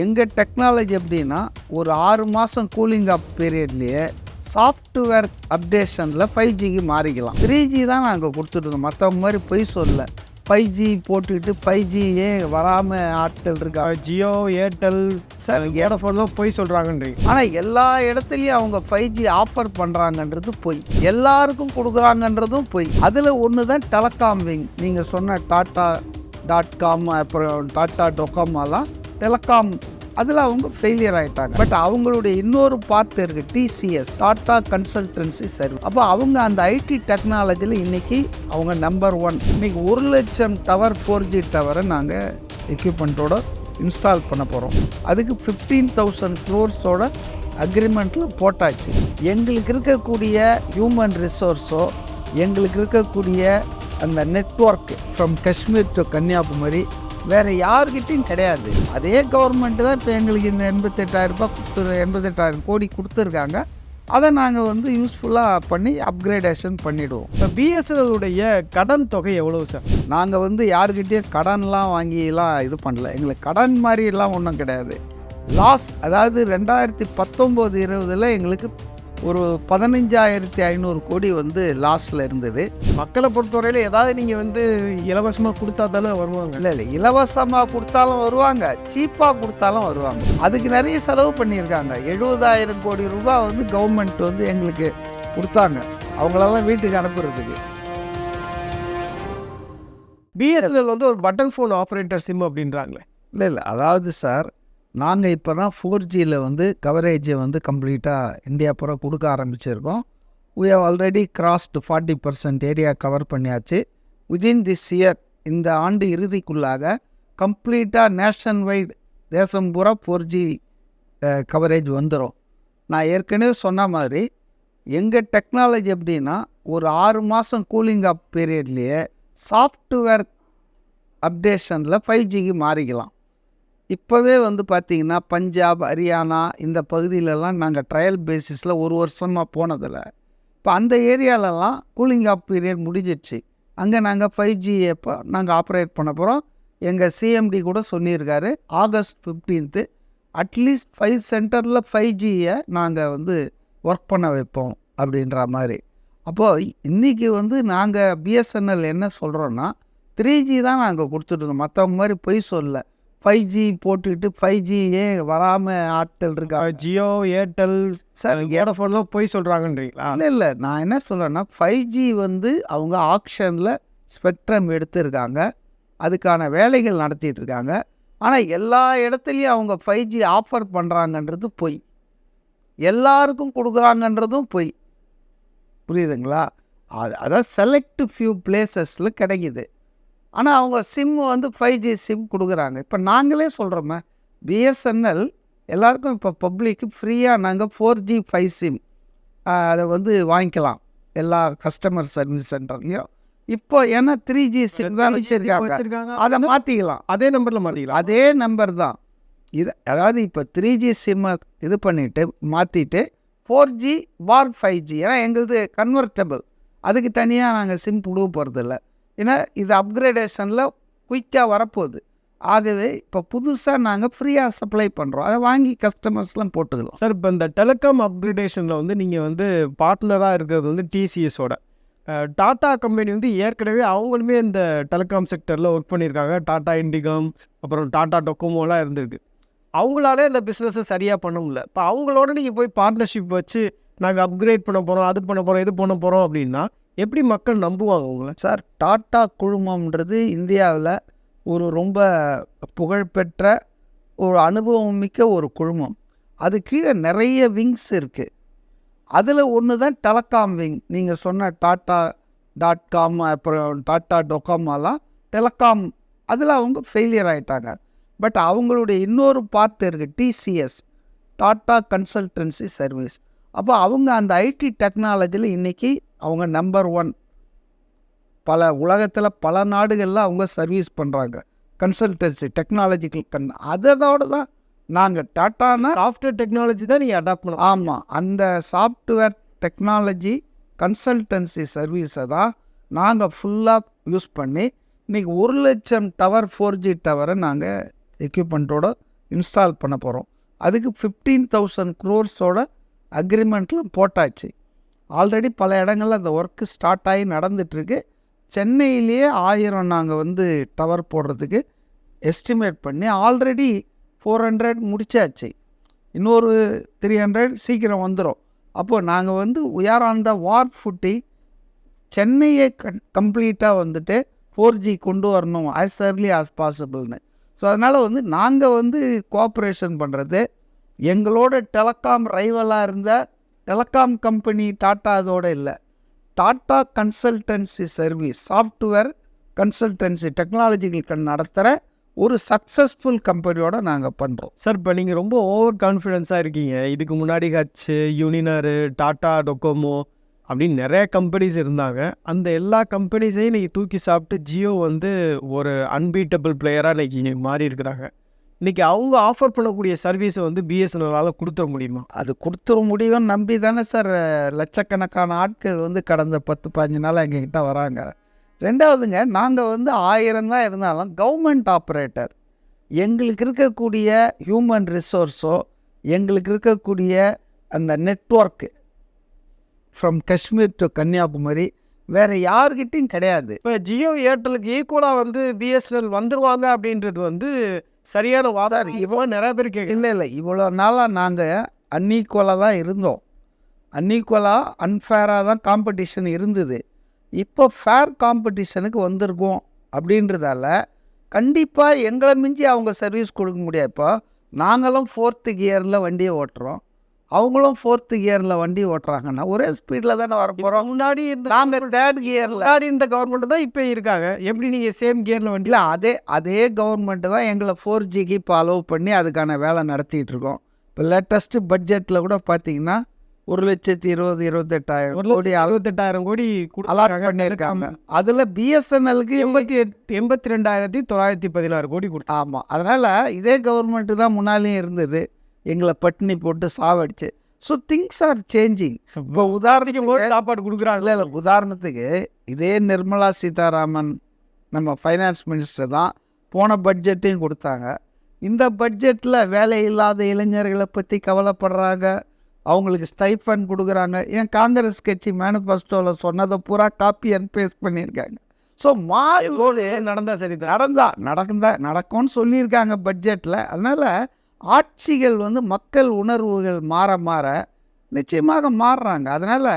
எங்கள் டெக்னாலஜி எப்படின்னா ஒரு ஆறு மாதம் கூலிங் அப் பீரியட்லேயே சாஃப்ட்வேர் அப்டேஷனில் ஃபைவ் ஜிக்கு மாறிக்கலாம். த்ரீ ஜி தான் நாங்கள் கொடுத்துருந்தோம் மற்றவங்க மாதிரி பொய் சொல்ல ஃபைவ் ஜி போட்டுக்கிட்டு ஃபைவ் ஜியே வராமல் ஆட்கள் இருக்காங்க. ஜியோ ஏர்டெல் சார் வோடஃபோன்லாம் போய் சொல்கிறாங்கன்றீங்க ஆனால் எல்லா இடத்துலையும் அவங்க ஃபைவ் ஜி ஆஃபர் பண்ணுறாங்கன்றது பொய். எல்லாருக்கும் கொடுக்குறாங்கன்றதும் பொய். அதில் ஒன்று தான் டெலகாம் விங் நீங்கள் சொன்ன டாட்டா டாட் காம் அப்புறம் டாட்டா டொக்காமாலாம் டெலகாம் அதில் அவங்க ஃபெயிலியர் ஆகிட்டாங்க பட் அவங்களுடைய இன்னொரு பார்ட் இருக்குது டிசிஎஸ் டாட்டா கன்சல்டன்சி சர்வீஸ் அப்போ அவங்க அந்த ஐடி டெக்னாலஜியில் இன்றைக்கி அவங்க நம்பர் ஒன் இன்றைக்கி ஒரு லட்சம் டவர் ஃபோர் ஜி டவரை நாங்கள் எக்யூப்மெண்ட்டோட இன்ஸ்டால் பண்ண போகிறோம் அதுக்கு ஃபிஃப்டீன் தௌசண்ட் க்ரோர்ஸோட அக்ரிமெண்ட்டில் போட்டாச்சு. எங்களுக்கு இருக்கக்கூடிய ஹியூமன் ரிசோர்ஸோ எங்களுக்கு இருக்கக்கூடிய அந்த network from Kashmir to Kanyakumari வேறு யார்கிட்டையும் கிடையாது. அதே கவர்மெண்ட்டு தான் இப்போ எங்களுக்கு இந்த எண்பத்தெட்டாயிரம் ரூபாய் கொடுத்து எண்பத்தெட்டாயிரம் கோடி கொடுத்துருக்காங்க. அதை நாங்கள் வந்து யூஸ்ஃபுல்லாக பண்ணி அப்கிரேடேஷன் பண்ணிவிடுவோம் இப்போ பிஎஸ்என்எல்லுடைய கடன் தொகை எவ்வளவு சார்? நாங்கள் வந்து யாருக்கிட்டேயும் கடன்லாம் வாங்கிலாம் இது பண்ணல. எங்களுக்கு கடன் மாதிரிலாம் ஒன்றும் கிடையாது. லாஸ் அதாவது ரெண்டாயிரத்தி பத்தொம்போது இருபதில் எங்களுக்கு ஒரு பதினஞ்சாயிரத்தி ஐநூறு கோடி வந்து லாஸில் இருந்தது. மக்களை பொறுத்தவரையில் ஏதாவது நீங்கள் வந்து இலவசமாக கொடுத்தா தானே வருவாங்க? இல்லை இல்லை. இலவசமாக கொடுத்தாலும் வருவாங்க சீப்பாக கொடுத்தாலும் வருவாங்க. அதுக்கு நிறைய செலவு பண்ணியிருக்காங்க. எழுபதாயிரம் கோடி ரூபாய் வந்து கவர்மெண்ட் வந்து எங்களுக்கு கொடுத்தாங்க. அவங்களெல்லாம் வீட்டுக்கு அனுப்புறதுக்கு. பிஎஸ்என்எல் வந்து ஒரு பட்டன் ஃபோன் ஆப்ரேட்டர் சிம் அப்படின்றாங்களே. இல்லை இல்லை. அதாவது சார் நாங்கள் இப்போ தான் ஃபோர் ஜியில் வந்து கவரேஜை வந்து கம்ப்ளீட்டாக இந்தியா பூரா கொடுக்க ஆரம்பிச்சிருக்கோம். We have already crossed forty percent area cover பண்ணியாச்சு. விதின் திஸ் இயர் இந்த ஆண்டு இறுதிக்குள்ளாக கம்ப்ளீட்டாக நேஷன் வைட் தேசம் பூரா ஃபோர் ஜி கவரேஜ் வந்துடும் நான் ஏற்கனவே சொன்ன மாதிரி எங்கள் டெக்னாலஜி எப்படின்னா ஒரு ஆறு மாதம் கூலிங் அப் பீரியட்லேயே சாஃப்ட்வேர் அப்டேஷனில் ஃபைவ் ஜிக்கு மாறிக்கலாம். இப்போவே வந்து பார்த்திங்கன்னா பஞ்சாப் ஹரியானா இந்த பகுதியிலலாம் நாங்கள் ட்ரையல் பேசிஸில் ஒரு வருஷமாக போனதில்ல. இப்போ அந்த ஏரியாலலாம் கூலிங் ஆஃப் பீரியட் முடிஞ்சிடுச்சு அங்கே நாங்கள் ஃபைவ் ஜி எப்போ நாங்கள் ஆப்ரேட் பண்ண போகிறோம் எங்கள் சிஎம்டி கூட சொல்லியிருக்காரு. August fifteenth at least five சென்டரில் ஃபைவ் ஜியை நாங்கள் வந்து ஒர்க் பண்ண வைப்போம் அப்படின்ற மாதிரி. அப்போது இன்றைக்கி வந்து நாங்கள் பிஎஸ்என்எல் என்ன சொல்கிறோன்னா த்ரீ ஜி தான் நாங்கள் கொடுத்துட்ருந்தோம் மற்றவங்க மாதிரி பொய் சொல்லலை. ஃபைவ் ஜி போட்டுக்கிட்டு ஃபைவ் ஜியே வராமல் ஆட்கள் இருக்காங்க. ஜியோ ஏர்டெல் சார் வோடஃபோன்லாம் போய் சொல்கிறாங்கன்றீங்களா இல்லை இல்லை. நான் என்ன சொல்கிறேன்னா ஃபைவ் ஜி வந்து அவங்க ஆக்ஷனில் ஸ்பெக்ட்ரம் எடுத்திருக்காங்க. அதுக்கான வேலைகள் நடத்திட்டு இருக்காங்க. ஆனால் எல்லா இடத்துலையும் அவங்க ஃபைவ் ஜி ஆஃபர் பண்ணுறாங்கன்றது பொய். எல்லாருக்கும் கொடுக்குறாங்கன்றதும் பொய். புரியுதுங்களா? அது அதான் செலக்ட் ஃபியூ பிளேசஸில் கிடைக்குது. ஆனால் அவங்க சிம் வந்து ஃபைவ் ஜி சிம் கொடுக்குறாங்க. இப்போ நாங்களே சொல்கிறோமே பிஎஸ்என்எல் எல்லாருக்கும் இப்போ பப்ளிக்கு ஃப்ரீயாக நாங்கள் ஃபோர் ஜி ஃபைவ் சிம் அதை வந்து வாங்கிக்கலாம். எல்லா கஸ்டமர் சர்வீஸ் சென்டர்லேயும் இப்போ ஏன்னா த்ரீ ஜி சிம் தான் வச்சுருக்காங்க. அதை மாற்றிக்கலாம் அதே நம்பரில் மாற்றிக்கலாம் அதே நம்பர் தான். இது அதாவது இப்போ த்ரீ ஜி சிம்மை இது பண்ணிவிட்டு மாற்றிட்டு four G for five G ஏன்னா எங்களுது கன்வெர்ட்டபிள் அதுக்கு தனியாக நாங்கள் சிம் கொடுக்க போகிறதில்ல ஏன்னா இது அப்கிரேடேஷனில் குயிக்காக வரப்போகுது. ஆகவே இப்போ புதுசாக நாங்கள் ஃப்ரீயாக சப்ளை பண்ணுறோம் அதை வாங்கி கஸ்டமர்ஸ்லாம் போட்டுக்கலாம் சார் இப்போ இந்த டெலிகாம் அப்கிரேடேஷனில் வந்து நீங்கள் வந்து பார்ட்னராக இருக்கிறது வந்து டிசிஎஸோட டாட்டா கம்பெனி வந்து ஏற்கனவே அவங்களுமே இந்த டெலிகாம் செக்டரில் ஒர்க் பண்ணியிருக்காங்க. டாட்டா இண்டிகாம் அப்புறம் டாட்டா டொக்கோமோலாம் இருந்திருக்கு. அவங்களாலே இந்த பிஸ்னஸை சரியாக பண்ண முடியல. இப்போ அவங்களோட நீங்கள் போய் பார்ட்னர்ஷிப் வச்சு நாங்கள் அப்கிரேட் பண்ண போகிறோம் அது பண்ண போகிறோம் இது பண்ண போகிறோம் அப்படின்னா எப்படி மக்கள் நம்புவாங்க உங்களை? சார் டாட்டா குழுமம்ன்றது இந்தியாவில் ஒரு ரொம்ப புகழ்பெற்ற ஒரு அனுபவம் மிக்க ஒரு குழுமம். அது கீழே நிறைய விங்ஸ் இருக்குது அதில் ஒன்று தான் டெலகாம் விங். நீங்கள் சொன்ன டாட்டா டாட் காம் அப்புறம் டாட்டா டொகாமாலாம் டெலகாம் அதில் அவங்க ஃபெயிலியர் ஆகிட்டாங்க பட் அவங்களுடைய இன்னொரு பார்ட் இருக்குது டிசிஎஸ் டாட்டா கன்சல்டன்சி சர்வீஸ். அப்போ அவங்க அந்த ஐடி டெக்னாலஜியில் இன்றைக்கி அவங்க நம்பர் ஒன் பல உலகத்தில் பல நாடுகளில் அவங்க சர்வீஸ் பண்ணுறாங்க கன்சல்டன்சி டெக்னாலஜிக்கல் கன் அதோட தான் நாங்கள் டாட்டானா சாஃப்ட்வேர் டெக்னாலஜி தான் நீங்கள் அடாப்ட் பண்ண ஆமாம் அந்த சாஃப்ட்வேர் டெக்னாலஜி கன்சல்டன்சி சர்வீஸை தான் நாங்கள் ஃபுல்லாக யூஸ் பண்ணி இன்றைக்கி ஒரு லட்சம் டவர் ஃபோர் ஜி டவரை நாங்கள் எக்யூப்மெண்ட்டோட இன்ஸ்டால் பண்ண போகிறோம் அதுக்கு ஃபிஃப்டீன் தௌசண்ட் க்ரோர்ஸோட அக்ரிமெண்ட்லாம் போட்டாச்சு. ஆல்ரெடி பல இடங்களில் அந்த ஒர்க்கு ஸ்டார்ட் ஆகி நடந்துகிட்ருக்கு சென்னையிலேயே ஆயிரம் நாங்கள் வந்து டவர் போடுறதுக்கு எஸ்டிமேட் பண்ணி ஆல்ரெடி ஃபோர் ஹண்ட்ரட் முடிச்சாச்சு. இன்னொரு த்ரீ ஹண்ட்ரட் சீக்கிரம் வந்துடும் அப்போது நாங்கள் வந்து உயர் ஆன் த வார் ஃபுட்டி சென்னையை கம்ப்ளீட்டாக வந்துட்டு ஃபோர் ஜி கொண்டு வரணும் ஆஸ் ஏர்லி ஆஸ் பாசிபிள்னு ஸோ அதனால் வந்து நாங்கள் வந்து கோஆப்ரேஷன் பண்ணுறது எங்களோட டெலகாம் ரைவலாக இருந்த டெலகாம் கம்பெனி டாட்டா அதோடு இல்லை. Tata consultancy service software consultancy டெக்னாலஜிகள் நடத்துகிற ஒரு சக்ஸஸ்ஃபுல் கம்பெனியோட நாங்கள் பண்ணுறோம் சார் இப்போ நீங்கள் ரொம்ப ஓவர் கான்ஃபிடென்ஸாக இருக்கீங்க. இதுக்கு முன்னாடி ஹச் யூனினரு டாட்டா டொக்கோமோ அப்படின்னு நிறைய கம்பெனிஸ் இருந்தாங்க. அந்த எல்லா கம்பெனிஸையும் நீங்கள் தூக்கி சாப்பிட்டு ஜியோ வந்து ஒரு அன்பீட்டபிள் பிளேயராக இன்றைக்கி மாறி இருக்கிறாங்க. இன்னைக்கு அவங்க ஆஃபர் பண்ணக்கூடிய சர்வீஸை வந்து பிஎஸ்என்எல்லால் கொடுத்துட முடியுமா? அது கொடுத்துட முடியும்னு நம்பி தானே சார் லட்சக்கணக்கான ஆட்கள் வந்து கடந்த பத்து பதினஞ்சு நாள் எங்ககிட்ட வராங்க. ரெண்டாவதுங்க நாங்கள் வந்து ஆயிரம் தான் இருந்தாலும் கவர்மெண்ட் ஆப்ரேட்டர் எங்களுக்கு இருக்கக்கூடிய ஹியூமன் ரிசோர்ஸோ எங்களுக்கு இருக்கக்கூடிய அந்த network from Kashmir to Kanyakumari வேறு யார்கிட்டையும் கிடையாது. இப்போ ஜியோ ஏர்டெலுக்கு ஈக்குவலாக வந்து பிஎஸ்என்எல் வந்துருவாங்க அப்படின்றது வந்து சரியான சார், வாதம் இவ- இப்போ நிறைய பேர் கேட்குறேன் இல்லை இல்லை. இவ்வளோ நாளாக நாங்கள் அன்ஈக்குவலாக தான் இருந்தோம். அன்ஈக்குவலாக அன்ஃபேராக தான் காம்படிஷன் இருந்தது. இப்போ ஃபேர் காம்படிஷனுக்கு வந்திருக்கோம் அப்படின்றதால கண்டிப்பாக எங்களை மிஞ்சி அவங்க சர்வீஸ் கொடுக்க முடியாது. இப்போ நாங்களும் ஃபோர்த்து கியரில் வண்டியை ஓட்டுறோம். அவங்களும் ஃபோர்த்து கியரில் வண்டி ஓட்டுறாங்கன்னா ஒரே ஸ்பீடில் தானே வர போகிறோம் முன்னாடி இந்த நாங்கள் தேர்ட் கியரில் முன்னாடி இந்த கவர்மெண்ட் தான் இப்போ இருக்காங்க. எப்படி நீங்கள் சேம் கியரில் வண்டி இல்லை அதே அதே கவர்மெண்ட்டு தான் எங்களை ஃபோர் ஜிக்கு இப்போ அலோவ் பண்ணி அதுக்கான வேலை நடத்திட்டு இருக்கோம். இப்போ லேட்டஸ்ட்டு பட்ஜெட்டில் கூட பார்த்தீங்கன்னா ஒரு லட்சத்தி இருபது இருபத்தெட்டாயிரம் கோடி அறுபத்தெட்டாயிரம் கோடி பண்ணியிருக்காங்க. அதில் பிஎஸ்என்எலுக்கு எண்பத்தி எட் எண்பத்தி ரெண்டாயிரத்தி தொள்ளாயிரத்தி பதினாறு கோடி கொடுத்தாங்க ஆமாம் அதனால் இதே கவர்மெண்ட்டு தான் முன்னாலேயும் இருந்தது. எங்களை பட்டினி போட்டு சாவடிச்சு. ஸோ திங்ஸ் ஆர் சேஞ்சிங் இப்போ உதாரணத்துக்கு சாப்பாடு கொடுக்குறாங்க. இல்லை இல்லை உதாரணத்துக்கு இதே நிர்மலா சீதாராமன் நம்ம ஃபைனான்ஸ் மினிஸ்டர் தான் போன பட்ஜெட்டையும் கொடுத்தாங்க. இந்த பட்ஜெட்டில் வேலை இல்லாத இளைஞர்களை பற்றி கவலைப்படுறாங்க. அவங்களுக்கு ஸ்டைஃபன் கொடுக்குறாங்க. ஏன் காங்கிரஸ் கட்சி மேனிஃபெஸ்டோவில் சொன்னதை பூரா காப்பி அண்ட் பேஸ்ட் பண்ணியிருக்காங்க. ஸோ மாறுபோது நடந்தா சரி நடந்தா நடந்தா நடக்கும்னு சொல்லியிருக்காங்க பட்ஜெட்டில் அதனால் ஆட்சிகள் வந்து மக்கள் உணர்வுகள் மாற மாற நிச்சயமாக மாறுறாங்க. அதனால்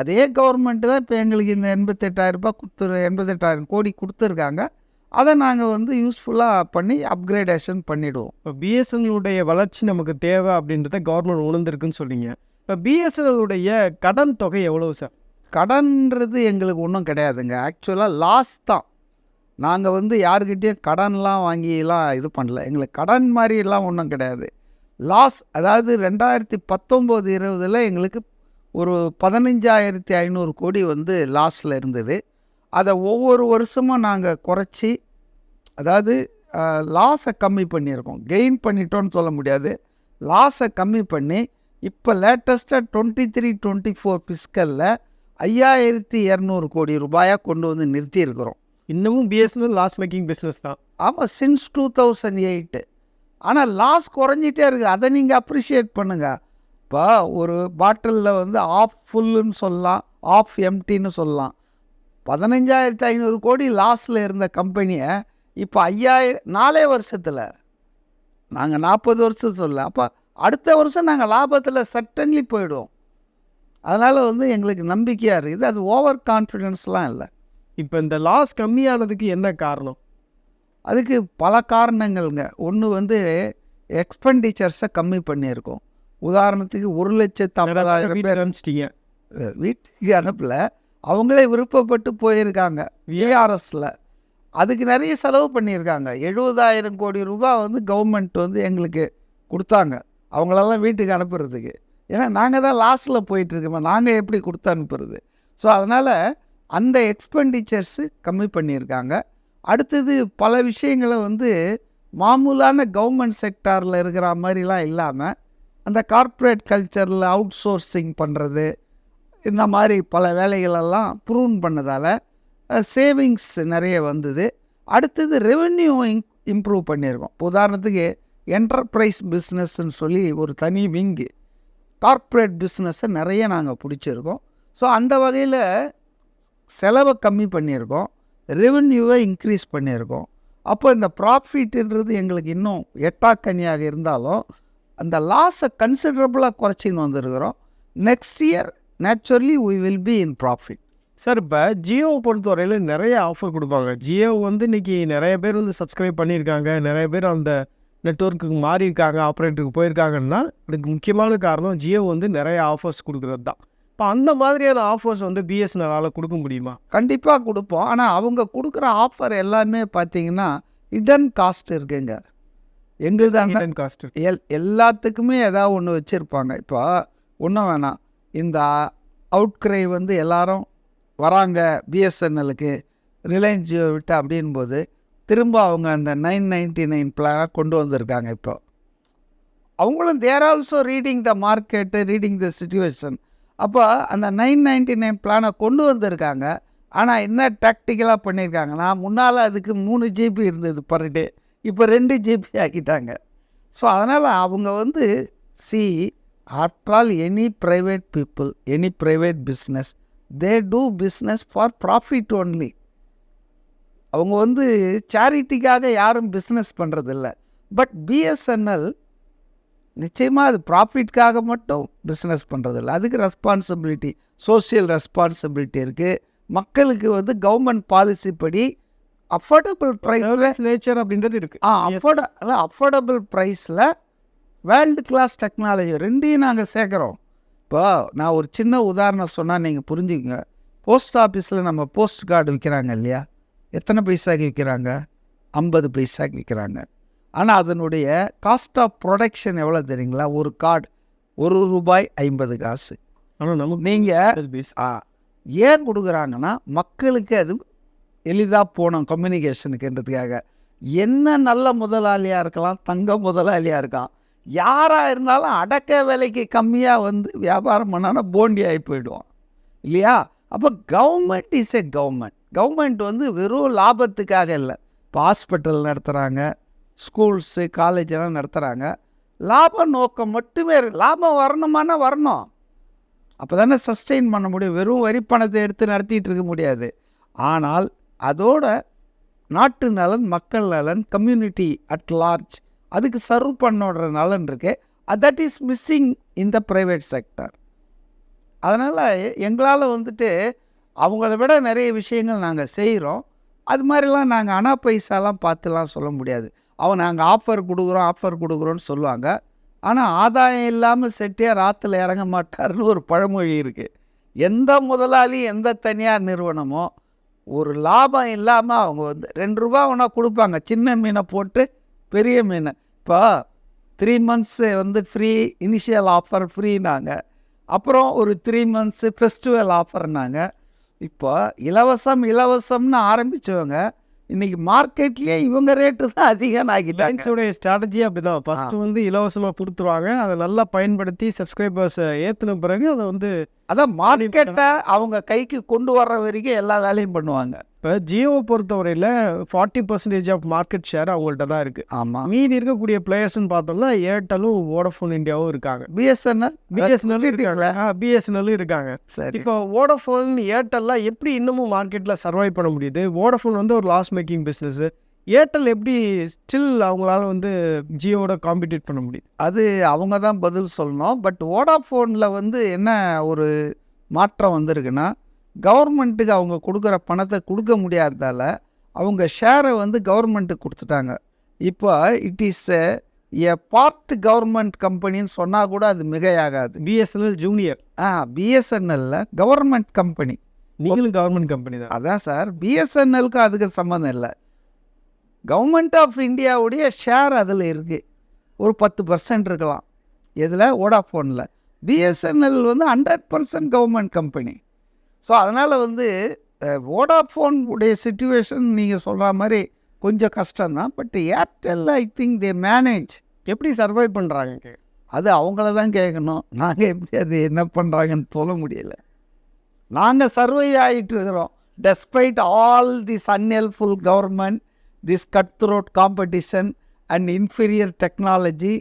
அதே கவர்மெண்ட்டு தான் இப்போ எங்களுக்கு இந்த எண்பத்தெட்டாயிரம் ரூபாய் கொடுத்துரு எண்பத்தெட்டாயிரம் கோடி கொடுத்துருக்காங்க. அதை நாங்கள் வந்து யூஸ்ஃபுல்லாக பண்ணி அப்கிரேடேஷன் பண்ணிவிடுவோம் இப்போ பிஎஸ்என்எலுடைய வளர்ச்சி நமக்கு தேவை அப்படின்றத கவர்மெண்ட் உணர்ந்திருக்குன்னு சொல்றீங்க இப்போ பிஎஸ்என்எலுடைய கடன் தொகை எவ்வளவு சார்? கடன்றது எங்களுக்கு ஒன்றும் கிடையாதுங்க. ஆக்சுவலாக லாஸ் தான். நாங்கள் வந்து யாருக்கிட்டேயும் கடன்லாம் வாங்கிலாம் இது பண்ணல. எங்களுக்கு கடன் மாதிரிலாம் ஒன்றும் கிடையாது. லாஸ் அதாவது ரெண்டாயிரத்தி பத்தொம்போது இருபதில் எங்களுக்கு ஒரு பதினஞ்சாயிரத்தி ஐநூறு கோடி வந்து லாஸில் இருந்தது. அதை ஒவ்வொரு வருஷமும் நாங்கள் குறைச்சி அதாவது லாஸை கம்மி பண்ணியிருக்கோம். கெயின் பண்ணிட்டோன்னு சொல்ல முடியாது. லாஸை கம்மி பண்ணி இப்போ லேட்டஸ்ட்டாக டுவெண்ட்டி த்ரீ டுவெண்ட்டி ஃபோர் ஃபிஸ்கலில் ஐயாயிரத்தி இரநூறு கோடி ரூபாயாக கொண்டு வந்து நிறுத்தியிருக்கிறோம். இன்னமும் பிஎஸ்என்எல் லாஸ் மேக்கிங் பிஸ்னஸ் தான். ஆமாம் சின்ஸ் டூ தௌசண்ட் எயிட்டு ஆனால் லாஸ் குறைஞ்சிட்டே இருக்குது அதை நீங்கள் அப்ரிஷியேட் பண்ணுங்கள் இப்போ ஒரு பாட்டிலில் வந்து ஆஃப் ஃபுல்லுன்னு சொல்லலாம் ஆஃப் எம்டின்னு சொல்லலாம். பதினஞ்சாயிரத்தி ஐநூறு கோடி லாஸில் இருந்த கம்பெனியை இப்போ ஐயாயிரம் நாலே வருஷத்தில் நாங்கள் நாற்பது வருஷம் சொல்ல அப்போ அடுத்த வருஷம் நாங்கள் லாபத்தில் சட்டன்லி போயிடுவோம். அதனால் வந்து எங்களுக்கு நம்பிக்கையாக இருக்குது அது ஓவர் கான்ஃபிடென்ஸ்லாம் இல்லை. இப்போ இந்த லாஸ் கம்மியானதுக்கு என்ன காரணம்? அதுக்கு பல காரணங்கள்ங்க. ஒன்று வந்து எக்ஸ்பெண்டிச்சர்ஸை கம்மி பண்ணியிருக்கோம். உதாரணத்துக்கு ஒரு லட்சத்து ஐம்பதாயிரம் பேர் அனுப்பிச்சிட்டீங்க. வீட்டுக்கு அனுப்பல. அவங்களே விருப்பப்பட்டு போயிருக்காங்க. ஏஆர்எஸில் அதுக்கு நிறைய செலவு பண்ணியிருக்காங்க. எழுபதாயிரம் கோடி ரூபாய் வந்து கவர்மெண்ட் வந்து எங்களுக்கு கொடுத்தாங்க. அவங்களெல்லாம் வீட்டுக்கு அனுப்புறதுக்கு. ஏன்னா நாங்கள் தான் லாஸில் போயிட்டுருக்கோம் நாங்கள் எப்படி கொடுத்து அனுப்புறது? ஸோ அதனால் அந்த எக்ஸ்பெண்டிச்சர்ஸு கம்மி பண்ணியிருக்காங்க. அடுத்தது பல விஷயங்களை வந்து மாமூலான கவர்மெண்ட் செக்டாரில் இருக்கிற மாதிரிலாம் இல்லாமல் அந்த கார்ப்பரேட் கல்ச்சரில் அவுட் சோர்சிங் பண்ணுறது இந்த மாதிரி பல வேலைகளெல்லாம் ப்ரூன் பண்ணதால் சேவிங்ஸ் நிறைய வந்தது. அடுத்தது ரெவென்யூ இம்ப்ரூவ் பண்ணியிருக்கோம். உதாரணத்துக்கு என்டர்பிரைஸ் பிஸ்னஸ்ன்னு சொல்லி ஒரு தனி விங்கு கார்ப்பரேட் பிஸ்னஸை நிறைய நாங்கள் பிடிச்சிருக்கோம். ஸோ அந்த வகையில் செலவை கம்மி பண்ணியிருக்கோம் ரெவென்யூவை இன்க்ரீஸ் பண்ணியிருக்கோம். அப்போ இந்த ப்ராஃபிட்ன்றது எங்களுக்கு இன்னும் எட்டாக்கனியாக இருந்தாலும் அந்த லாஸை கன்சிடரபுளாக குறைச்சின்னு வந்திருக்கிறோம். Next year naturally we will be in profit sir இப்போ ஜியோவை பொறுத்தவரையில் நிறைய ஆஃபர் கொடுப்பாங்க. ஜியோ வந்து இன்றைக்கி நிறைய பேர் வந்து சப்ஸ்கிரைப் பண்ணியிருக்காங்க. நிறைய பேர் அந்த நெட்ஒர்க்குக்கு மாறி இருக்காங்க ஆப்ரேட்டருக்கு போயிருக்காங்கன்னா இதுக்கு முக்கியமான காரணம் ஜியோ வந்து நிறைய ஆஃபர்ஸ் கொடுக்குறது தான் இப்போ அந்த மாதிரியான ஆஃபர்ஸ் வந்து பிஎஸ்என்எல்லால் கொடுக்க முடியுமா? கண்டிப்பாக கொடுப்போம். ஆனால் அவங்க கொடுக்குற ஆஃபர் எல்லாமே பார்த்தீங்கன்னா இடன் காஸ்ட் இருக்குங்க. எங்களுது அந்த காஸ்ட் எல் எல்லாத்துக்குமே ஏதாவது ஒன்று வச்சுருப்பாங்க. இப்போ ஒன்றும் வேணாம். இந்த அவுட்க்ரை வந்து எல்லாரும் வராங்க பிஎஸ்என்எலுக்கு ரிலையன்ஸ் ஜியோ விட்டு அப்படின் போது திரும்ப அவங்க அந்த நைன் நைன்ட்டி நைன் பிளானை கொண்டு வந்திருக்காங்க இப்போ. அவங்களும் they're also reading the market reading the situation அப்போ அந்த நைன் நைன்ட்டி நைன் பிளானை கொண்டு வந்திருக்காங்க. ஆனால் என்ன டாக்டிக்கலாக பண்ணியிருக்காங்கன்னா முன்னால் அதுக்கு மூணு ஜிபி இருந்தது பர் டே இப்போ ரெண்டு ஜிபி ஆக்கிட்டாங்க. ஸோ அதனால் அவங்க வந்து see after all any private people any private business they do business for profit only அவங்க வந்து சேரிட்டிக்காக யாரும் பிஸ்னஸ் பண்ணுறதில்ல பட் பிஎஸ்என்எல் நிச்சயமாக அது ப்ராஃபிட்காக மட்டும் பிஸ்னஸ் பண்ணுறதில்ல அதுக்கு ரெஸ்பான்சிபிலிட்டி சோஷியல் ரெஸ்பான்சிபிலிட்டி இருக்குது மக்களுக்கு வந்து கவர்மெண்ட் பாலிசி படி அஃபோர்டபுள் ப்ரைஸில் நேச்சர் அப்படின்றது இருக்குது ஆ அஃபோர்ட அதான் அஃபோர்டபுள் ப்ரைஸில் வேர்ல்டு கிளாஸ் டெக்னாலஜி ரெண்டையும் நாங்கள் சேர்க்குறோம். இப்போ நான் ஒரு சின்ன உதாரணம் சொன்னால் நீங்கள் புரிஞ்சுக்கங்க. போஸ்ட் ஆஃபீஸில் நம்ம போஸ்ட் கார்டு விற்கிறாங்க இல்லையா? எத்தனை பைசாக்கு விற்கிறாங்க ஐம்பது பைசாக்கு விற்கிறாங்க ஆனால் அதனுடைய காஸ்ட் ஆஃப் ப்ரொடக்ஷன் எவ்வளோ தெரியுங்களா? ஒரு கார்டு. ஒரு ரூபாய் ஐம்பது காசு. ஆனால் நமக்கு நீங்கள் ஏன் கொடுக்குறாங்கன்னா மக்களுக்கு அது எளிதாக போகணும் கம்யூனிகேஷனுக்குன்றதுக்காக என்ன நல்ல முதலாளியாக இருக்கலாம் தங்க முதலாளியாக இருக்கான் யாராக இருந்தாலும் அடக்க விலைக்கு கம்மியாக வந்து வியாபாரம் பண்ணானா போண்டி ஆகி போயிடுவான். இல்லையா? அப்போ government is a government government வந்து வெறும் லாபத்துக்காக இல்லை. இப்போ ஹாஸ்பிட்டல் நடத்துகிறாங்க ஸ்கூல்ஸு காலேஜெல்லாம் நடத்துகிறாங்க லாப நோக்கம் மட்டுமே இருக்குது லாபம் வரணுமானா வரணும். அப்போ தானே சஸ்டெயின் பண்ண முடியும். வெறும் வரி பணத்தை எடுத்து நடத்திட்டு இருக்க முடியாது. ஆனால் அதோட நாட்டு நலன் மக்கள் நலன் கம்யூனிட்டி அட் லார்ஜ் அதுக்கு சர்வ் பண்ணோட நலன் இருக்கு. That is missing in the private sector அதனால் எங்களால் வந்துட்டு அவங்கள விட நிறைய விஷயங்கள் நாங்கள் செய்கிறோம் அது மாதிரிலாம் நாங்கள் அனா பைசாலாம் பார்த்துலாம் சொல்ல முடியாது. அவன் நாங்கள் ஆஃபர் கொடுக்குறோம் ஆஃபர் கொடுக்குறோன்னு சொல்லுவாங்க. ஆனால் ஆதாயம் இல்லாமல் செட்டியார் ஆற்றுல இறங்க மாட்டார்னு ஒரு பழமொழி இருக்குது எந்த முதலாளி எந்த தனியார் நிறுவனமோ ஒரு லாபம் இல்லாமல் அவங்க வந்து ரெண்டு ரூபா ஒன்றா கொடுப்பாங்க. சின்ன மீனை போட்டு பெரிய மீன். இப்போ த்ரீ மந்த்ஸு வந்து ஃப்ரீ இனிஷியல் ஆஃபர் ஃப்ரீனாங்க அப்புறம் ஒரு த்ரீ மந்த்ஸு ஃபெஸ்டிவல் ஆஃபர்னாங்க இப்போ இலவசம் இலவசம்னு ஆரம்பித்தவங்க இன்றைக்கி மார்க்கெட்லேயே இவங்க ரேட்டு தான் அதிகம் ஆகிட்டாங்க ஸ்ட்ராட்டஜி அப்படிதான். ஃபர்ஸ்ட் வந்து இலவசமாக கொடுத்துருவாங்க. அதை நல்லா பயன்படுத்தி சப்ஸ்கிரைபர்ஸை ஏற்றின பிறகு அதை வந்து அதான் மார்க்கெட்டை அவங்க கைக்கு கொண்டு வர்ற வரைக்கும் எல்லா வேலையும் பண்ணுவாங்க. இப்போ ஜியோவை பொறுத்தவரையில் forty percentage of market share அவங்கள்ட்ட தான் இருக்குது ஆமாம் மீதி இருக்கக்கூடிய பிளேயர்ஸ்னு பார்த்தோம்னா ஏர்டெலும் வோடஃபோன் இந்தியாவும் இருக்காங்க. பிஎஸ்என்எல் பிஎஸ்என்எல் இருக்காங்க. பிஎஸ்என்எல் இருக்காங்க. சரி. இப்போ வோடஃபோன் ஏர்டெல்லாம் எப்படி இன்னமும் மார்க்கெட்டில் சர்வை பண்ண முடியுது? வோடஃபோன் வந்து ஒரு லாஸ் மேக்கிங் பிஸ்னஸ் ஏர்டெல் எப்படி ஸ்டில் அவங்களால வந்து ஜியோவோட காம்படிட் பண்ண முடியுது? அது அவங்க தான் பதில் சொல்லணும். பட் வோடாஃபோனில் வந்து என்ன ஒரு மாற்றம் வந்திருக்குன்னா கவர்மெண்ட்டுக்கு அவங்க கொடுக்குற பணத்தை கொடுக்க முடியாததால் அவங்க ஷேரை வந்து கவர்மெண்ட்டுக்கு கொடுத்துட்டாங்க. இப்போ it is a part government கம்பெனின்னு சொன்னால் கூட அது மிகையாகாது. பிஎஸ்என்எல் ஜூனியர் ஆ பிஎஸ்என்எல்ல கவர்மெண்ட் கம்பெனி நீங்களும் கவர்மெண்ட் கம்பெனி தான். அதான் சார் பிஎஸ்என்எல்க்கு அதுக்கு சம்மந்தம் இல்லை. கவர்மெண்ட் ஆஃப் இந்தியாவுடைய ஷேர் அதில் இருக்குது ஒரு பத்து பர்சன்ட் இருக்கலாம். இதில் வோடாஃபோனில் பிஎஸ்என்எல் வந்து hundred percent government company so அதனால் வந்து வோடாஃபோன் உடைய சுச்சுவேஷன் நீங்கள் சொல்கிற மாதிரி கொஞ்சம் கஷ்டம்தான் but Airtel I think they manage எப்படி சர்வை பண்ணுறாங்க அது அவங்கள தான் கேட்கணும் நாங்கள் எப்படி அது என்ன பண்ணுறாங்கன்னு சொல்ல முடியல. நாங்கள் சர்வை ஆகிட்டு இருக்கிறோம். Despite all this unhelpful government this cut throat competition and inferior technology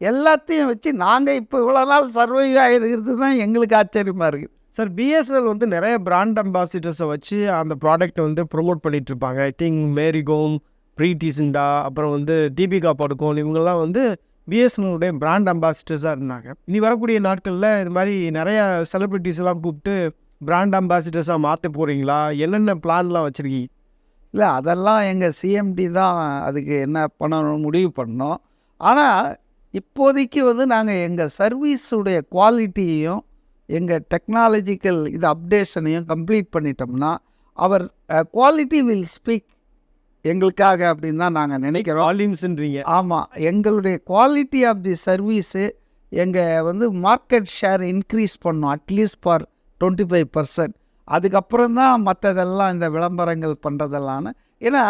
எல்லாத்தையும் வச்சு நாங்கள் இப்போ இவ்வளோ நாள் சர்வைவ் ஆகிருக்கிறது தான் எங்களுக்கு ஆச்சரியமாக இருக்குது. சார் பிஎஸ்என்எல் வந்து நிறைய பிராண்ட் அம்பாசிடர்ஸை வச்சு அந்த ப்ராடக்ட்டை வந்து ப்ரொமோட் பண்ணிகிட்ருப்பாங்க ஐ திங்க் மேரிகோம் ப்ரீத்தி சிண்டா அப்புறம் வந்து தீபிகா படுகோன் இவங்கெல்லாம் வந்து பிஎஸ்என்எலுடைய பிராண்ட் அம்பாசிடர்ஸாக இருந்தாங்க. இனி வரக்கூடிய நாட்களில் இது மாதிரி நிறைய செலிப்ரிட்டிஸ் எல்லாம் கூப்பிட்டு பிராண்ட் அம்பாசிடர்ஸாக மாற்ற போகிறீங்களா என்னென்ன பிளான்லாம் வச்சுருக்கீங்க? இல்லை அதெல்லாம் எங்கள் சிஎம்டி தான் அதுக்கு என்ன பண்ணணும் முடிவு பண்ணோம். ஆனால் இப்போதைக்கு வந்து நாங்கள் எங்கள் சர்வீஸுடைய குவாலிட்டியையும் எங்கள் டெக்னாலஜிக்கல் இது அப்டேஷனையும் கம்ப்ளீட் பண்ணிட்டோம்னா அவர் குவாலிட்டி வில் ஸ்பீக் எங்களுக்காக அப்படின்னு தான் நாங்கள் நினைக்கிறோம். வால்யூம்ஸ்ன்றீங்க ஆமாம் எங்களுடைய குவாலிட்டி ஆஃப் தி சர்வீஸு எங்கள் வந்து மார்க்கெட் ஷேர் இன்க்ரீஸ் பண்ணோம் at least for twenty five percent அதுக்கப்புறம் தான் மற்றதெல்லாம் இந்த விளம்பரங்கள் பண்ணுறதெல்லாம் ஏன்னா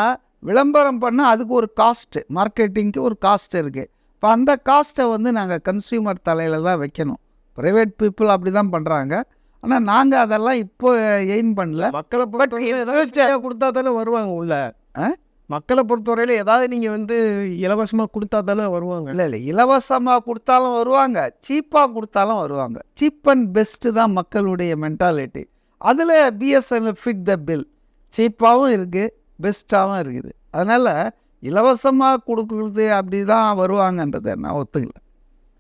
விளம்பரம் பண்ணால் அதுக்கு ஒரு காஸ்ட்டு மார்க்கெட்டிங்க்கு ஒரு காஸ்ட் இருக்குது இப்போ அந்த காஸ்ட்டை வந்து நாங்கள் கன்சியூமர் தலையில் தான் வைக்கணும். ப்ரைவேட் பீப்புள் அப்படி தான் பண்ணுறாங்க ஆனால் நாங்கள் அதெல்லாம் இப்போ எய்ம் பண்ணல. மக்களை பொறுத்தவரையில கொடுத்தா தானே வருவாங்க உள்ள. ஆ? மக்களை பொறுத்தவரையில ஏதாவது நீங்கள் வந்து இலவசமாக கொடுத்தா தானே வருவாங்க. இல்லை இல்லை. இலவசமாக கொடுத்தாலும் வருவாங்க. சீப்பாக கொடுத்தாலும் வருவாங்க. சீப் அண்ட் பெஸ்ட்டு தான் மக்களுடைய மென்டாலிட்டி அதில் பிஎஸ்என்எல் ஃபிட் த பில் சீப்பாகவும் இருக்குது பெஸ்ட்டாகவும் இருக்குது. அதனால் இலவசமாக கொடுக்குறது அப்படி தான் வருவாங்கன்றதை நான் ஒத்துக்கல.